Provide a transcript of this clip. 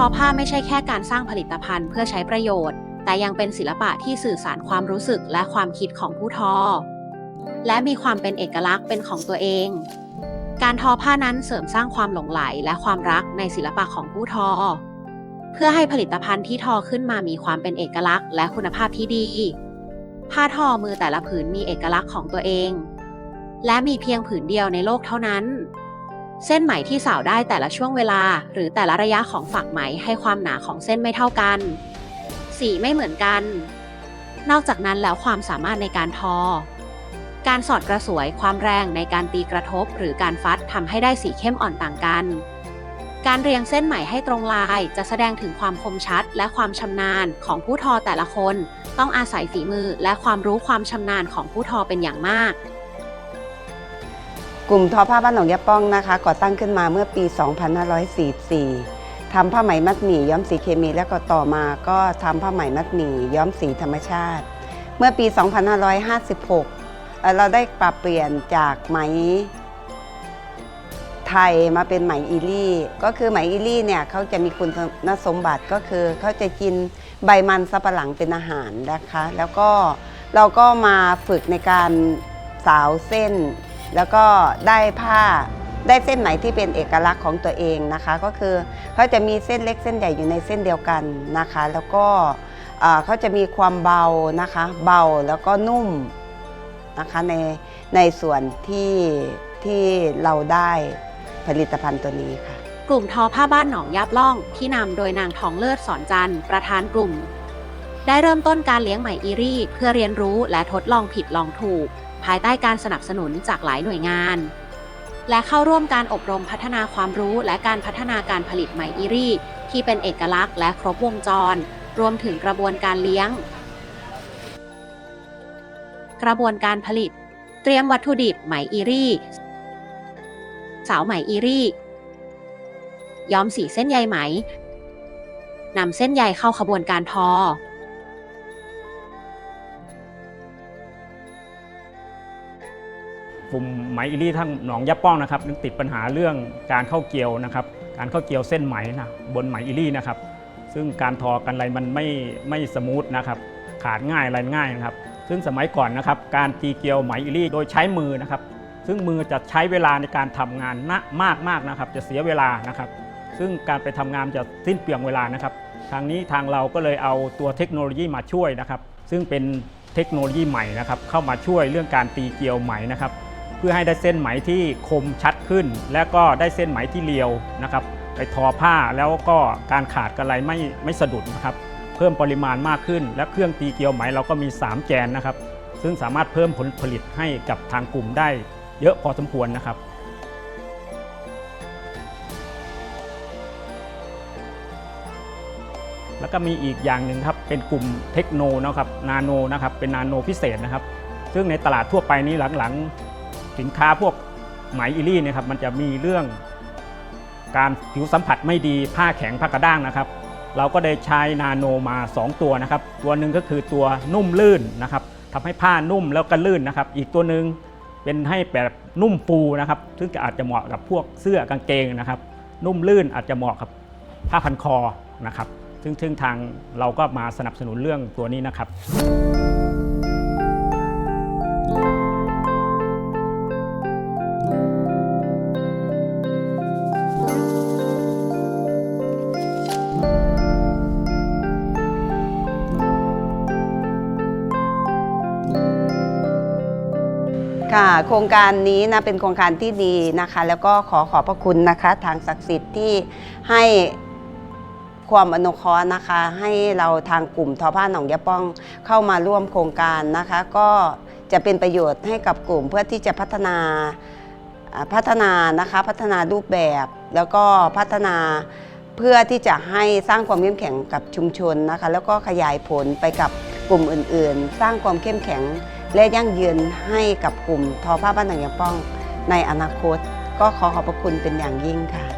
ทอผ้าไม่ใช่แค่การสร้างผลิตภัณฑ์เพื่อใช้ประโยชน์ แต่ยังเป็นศิลปะที่สื่อสารความรู้สึกและความคิดของผู้ทอ และมีความเป็นเอกลักษณ์เป็นของตัวเอง การทอผ้านั้นเสริมสร้างความหลงใหลและความรักในศิลปะของผู้ทอ เพื่อให้ผลิตภัณฑ์ที่ทอขึ้นมามีความเป็นเอกลักษณ์และคุณภาพที่ดี ผ้าทอมือแต่ละผืนมีเอกลักษณ์ของตัวเอง และมีเพียงผืนเดียวในโลกเท่านั้น เส้นไหมที่สาวได้แต่ละช่วงเวลา หรือแต่ละระยะของฝักไหมให้ความหนาของเส้นไม่เท่ากัน สีไม่เหมือนกัน นอกจากนั้นแล้วความสามารถในการทอ การสอดกระสวยความแรงในการตีกระทบหรือการฟัดทำให้ได้สีเข้มอ่อนต่างกัน การเรียงเส้นไหมให้ตรงลายจะแสดงถึงความคมชัด และความชำนาญของผู้ทอแต่ละคน ต้องอาศัยฝีมือและความรู้ความชำนาญของผู้ทอเป็นอย่างมาก กลุ่มทอผ้าบ้านหนองยะป้องนะคะ ก่อตั้งขึ้นมาเมื่อปี 2544 ทำผ้าไหมมัดหมี่ย้อมสีเคมีแล้วก็ต่อมาก็ทำผ้าไหมมัดหมี่ย้อมสีธรรมชาติ เมื่อปี 2556เอ่อเราได้ปรับเปลี่ยนจากไหมไทยมาเป็นไหมอีลี่ ก็คือไหมอีลี่เนี่ยเขาจะมีคุณสมบัติก็คือเขาจะกินใบมันสับปะหลังเป็นอาหารนะคะ แล้วก็เราก็มาฝึกในการสาวเส้น แล้วก็ได้ผ้าได้เส้นไหมที่เป็นเอกลักษณ์ของตัวเองนะคะ ก็คือเขาจะมีเส้นเล็กเส้นใหญ่อยู่ในเส้นเดียวกันนะคะ แล้วก็เขาจะมีความเบานะคะ เบาแล้วก็นุ่มนะคะในในส่วนที่ที่เราได้ผลิตภัณฑ์ตัวนี้ค่ะ กลุ่มทอผ้าบ้านหนองยาบล่องที่นำโดยนางทองเลิศสอนจันทร์ประธานกลุ่ม ได้เริ่มต้นการเลี้ยงไหมอีรี่ เพื่อเรียนรู้และทดลองผิดลองถูก ภายใต้การสนับสนุนจากหลายหน่วยงาน และเข้าร่วมการอบรมพัฒนาความรู้และการพัฒนาการผลิตไหมอีรี่ ที่เป็นเอกลักษณ์และครบวงจร รวมถึงกระบวนการเลี้ยง กระบวนการผลิต เตรียมวัตถุดิบไหมอีรี่ สาวไหมอีรี่ ย้อมสีเส้นใยไหมนำเส้นใยเข้าขบวนการทอ กลุ่มไหมอิลี่ทั้งหนองยะป้องนะครับติดปัญหาเรื่องการเข้าเกี่ยวนะครับการเข้าเกี่ยวเส้นไหมนะบนไหมอิลี่นะครับ ซึ่งการทอกันอะไรมันไม่ไม่สมูทนะครับขาดง่ายอะไรง่ายนะครับ ซึ่งสมัยก่อนนะครับการตีเกลียวไหมอิลี่โดยใช้มือนะครับ ซึ่งมือจะใช้เวลาในการทำงานนะมากมากนะครับ จะเสียเวลานะครับ ซึ่งการไปทำงานจะสิ้นเปลืองเวลานะครับ ทางนี้ทางเราก็เลยเอาตัวเทคโนโลยีมาช่วยนะครับ ซึ่งเป็นเทคโนโลยีใหม่นะครับเข้ามาช่วยเรื่องการตีเกลียวไหมนะครับ พื่อให้ได้เส้นไหมที่คมชัดขึ้น และก็ได้เส้นไหมที่เรียวนะครับ ไปทอผ้าแล้วก็การขาดกระไรไม่ไม่สะดุดนะครับ เพิ่มปริมาณมากขึ้น และเครื่องตีเกลียวไหมเราก็มี 3 แกนนะครับ ซึ่งสามารถเพิ่มผลผลิตให้กับทางกลุ่มได้เยอะพอสมควรนะครับแล้วก็มีอีกอย่างหนึ่งครับเป็นกลุ่มเทคโนนะครับนาโนนะครับเป็นนาโนพิเศษนะครับ ซึ่งในตลาดทั่วไปนี้หลังๆ สินค้าพวกไหมอิลี่เนะครับมันจะมีเรื่องการผิวสัมผัสไม่ดีผ้าแข็งผ้ากระด้างนะครับ เราก็ได้ใช้นาโนมา 2 ตัวนะครับ ตัวหนึ่งก็คือตัวนุ่มลื่นนะครับทำให้ผ้านุ่มแล้วก็ลื่นนะครับ อีกตัวหนึ่งเป็นให้แบบนุ่มฟูนะครับ ซึ่งอาจจะเหมาะกับพวกเสื้อกางเกงนะครับ นุ่มลื่นอาจจะเหมาะกับผ้าพันคอนะครับ ซึ่งทางเราก็มาสนับสนุนเรื่องตัวนี้นะครับ ค่ะโครงการนี้นะเป็นโครงการที่ดีนะคะ แล้วก็ขอขอบพระคุณนะคะ ทางศักดิ์สิทธิ์ที่ให้ความอนุเคราะห์นะคะ ให้เราทางกลุ่มทอผ้าหนองยะป้องเข้ามาร่วมโครงการนะคะ ก็จะเป็นประโยชน์ให้กับกลุ่มเพื่อที่จะพัฒนาอ่าพัฒนานะคะพัฒนารูปแบบแล้วก็พัฒนาเพื่อที่จะให้สร้างความเข้มแข็งกับชุมชนนะคะ แล้วก็ขยายผลไปกับกลุ่มอื่น ๆ สร้างความเข้มแข็ง และยั่งยืนให้กับกลุ่มทอผ้าบ้านหนังยางป้องในอนาคต ก็ขอขอบพระคุณเป็นอย่างยิ่งค่ะ